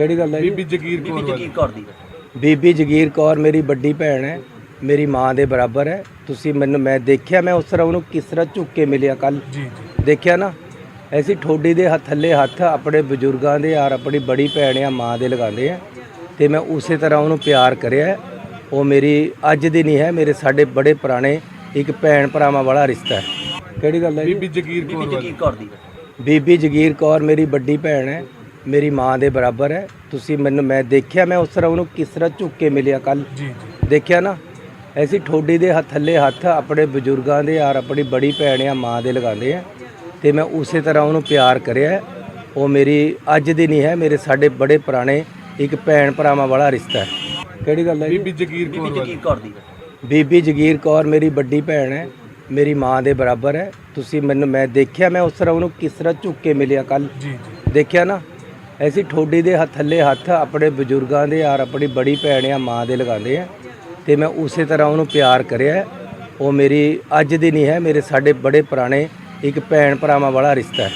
ਕਿਹੜੀ ਗੱਲ ਹੈ ਜੀ? ਬੀਬੀ ਜਗੀਰ ਬੀਬੀ ਕੌਰ ਵਾਲੀ ਜਗੀਰ ਕੌਰ ਦੀ। ਬੀਬੀ ਜਗੀਰ ਕੌਰ ਮੇਰੀ ਵੱਡੀ ਭੈਣ ਹੈ ਮੇਰੀ ਮਾਂ ਦੇ ਬਰਾਬਰ ਹੈ। ਤੁਸੀਂ ਮੈਨੂੰ ਮੈਂ ਦੇਖਿਆ ਮੈਂ ਉਸ ਤਰ੍ਹਾਂ ਉਹਨੂੰ ਕਿਸ ਤਰ੍ਹਾਂ ਝੁੱਕ ਕੇ ਮਿਲਿਆ ਕੱਲ ਜੀ ਜੀ। ਦੇਖਿਆ ਨਾ ਐਸੀ ਠੋਡੀ ਦੇ ਹੱਥ ਥੱਲੇ ਹੱਥ ਆਪਣੇ ਬਜ਼ੁਰਗਾਂ ਦੇ ਔਰ ਆਪਣੀ ਬੜੀ ਭੈਣ ਆ ਮਾਂ ਦੇ ਲਗਾਉਂਦੇ ਆ। ਤੇ ਮੈਂ ਉਸੇ ਤਰ੍ਹਾਂ ਉਹਨੂੰ ਪਿਆਰ ਕਰਿਆ ਹੈ। ਉਹ ਮੇਰੀ ਅੱਜ ਦੀ ਨਹੀਂ ਹੈ ਮੇਰੇ ਸਾਡੇ ਬੜੇ ਪੁਰਾਣੇ ਇੱਕ ਭੈਣ ਭਰਾਵਾਂ ਵਾਲਾ ਰਿਸ਼ਤਾ ਹੈ। ਕਿਹੜੀ ਗੱਲ ਹੈ ਜੀ? ਬੀਬੀ ਜਗੀਰ ਬੀਬੀ ਕੌਰ ਵਾਲੀ। ਜਗੀਰ ਕੌਰ ਦੀ। ਬੀਬੀ ਜਗੀਰ ਕੌਰ ਮੇਰੀ ਵੱਡੀ ਭੈਣ ਹੈ। ਮੇਰੀ ਮਾਂ ਦੇ ਬਰਾਬਰ ਹੈ। ਤੁਸੀਂ ਮੈਨੂੰ ਮੈਂ ਦੇਖਿਆ ਮੈਂ ਉਸ ਤਰ੍ਹਾਂ ਉਹਨੂੰ ਕਿਸ ਤਰ੍ਹਾਂ ਝੁੱਕ ਕੇ ਮਿਲਿਆ ਕੱਲ ਜੀ ਜੀ। ਦੇਖਿਆ ਨਾ? ਐਸੀ ਠੋਡੀ ਦੇ ਹੱਥ ਥੱਲੇ ਹੱਥ ਆਪਣੇ ਬਜ਼ੁਰਗਾਂ ਦੇ ਔਰ ਆਪਣੀ ਬੜੀ ਭੈਣ ਆ ਮਾਂ ਦੇ ਲਗਾਉਂਦੇ ਆ। ਤੇ ਮੈਂ ਉਸੇ ਤਰ੍ਹਾਂ ਉਹਨੂੰ ਪਿਆਰ ਕਰਿਆ। ਉਹ ਮੇਰੀ ਅੱਜ ਦੀ ਨਹੀਂ ਹੈ ਮੇਰੇ ਸਾਡੇ ਬੜੇ ਪੁਰਾਣੇ ਇੱਕ ਭੈਣ ਭਰਾਵਾਂ ਵਾਲਾ ਰਿਸ਼ਤਾ ਹੈ। ਕਿਹੜੀ ਗੱਲ ਹੈ? ਬੀਬੀ ਜਗੀਰ ਬੀਬੀ ਕੌਰ ਵਾਲੀ। ਜਗੀਰ ਕੌਰ ਦੀ। ਬੀਬੀ ਜਗੀਰ ਕੌਰ ਮੇਰੀ ਵੱਡੀ ਭੈਣ ਹੈ। ਮੇਰੀ ਮਾਂ ਦੇ ਬਰਾਬਰ ਹੈ। ਤੁਸੀਂ ਮੈਨੂੰ ਮੈਂ ਦੇਖਿਆ ਮੈਂ ਉਸ ਤਰ੍ਹਾਂ ਉਹਨੂੰ ਕਿਸ ਤਰ੍ਹਾਂ ਝੁੱਕ ਕੇ ਮਿਲਿਆ ਕੱਲ ਜੀ ਜੀ। ਦੇਖਿਆ ਨਾ? ਅਸੀਂ ਠੋਡੀ ਦੇ ਹੱਥ ਥੱਲੇ ਹੱਥ ਆਪਣੇ ਬਜ਼ੁਰਗਾਂ ਦੇ ਔਰ ਆਪਣੀ ਬੜੀ ਭੈਣ ਆ ਮਾਂ ਦੇ ਲਗਾਉਂਦੇ ਆ। ਤੇ ਮੈਂ ਉਸੇ ਤਰ੍ਹਾਂ ਉਹਨੂੰ ਪਿਆਰ ਕਰਿਆ। ਉਹ ਮੇਰੀ ਅੱਜ ਦੀ ਨਹੀਂ ਹੈ, ਮੇਰੇ ਸਾਡੇ ਬੜੇ ਪੁਰਾਣੇ ਇੱਕ ਭੈਣ ਭਰਾਵਾਂ ਵਾਲਾ ਰਿਸ਼ਤਾ ਹੈ।